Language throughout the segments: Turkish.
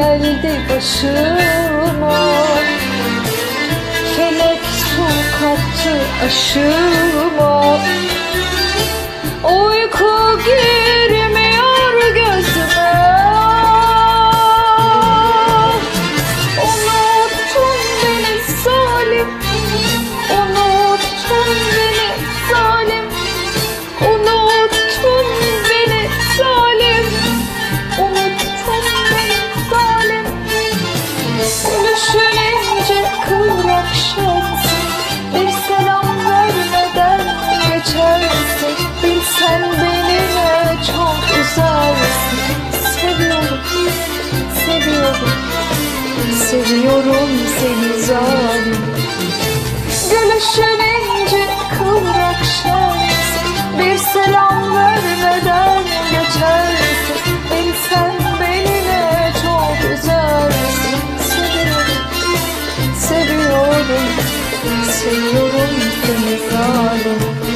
geldi başıma. Felek su kattı aşıma. Gülüşününce kıvrak şansın Bir selam vermeden geçersin. Bilsen beni ne çok üzersin. Seviyorum, seviyorum Seviyorum seni zalim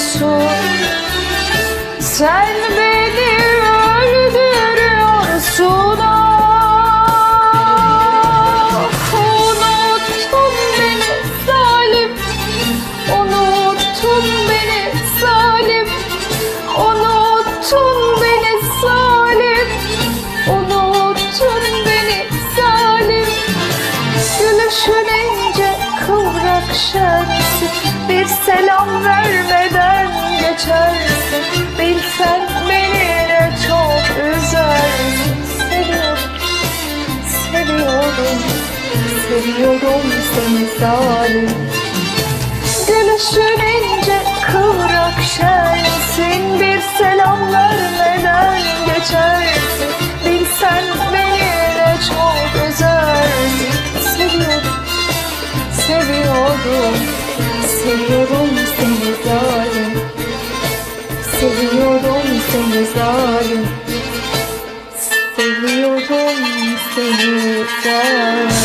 kaçıyorsun Sen beni öldürüyorsun. Ah beni zalim Unuttun beni zalim Unuttun beni zalim Unuttun beni zalim Gülüşününce kıvrak şensin Bir selam vermeden geçersin Bilsen beni ne çok üzersin Seviyorum, seviyorum Seviyorum seni zalim. Gülüşününce kıvrak şensin Seviyorum seni zalim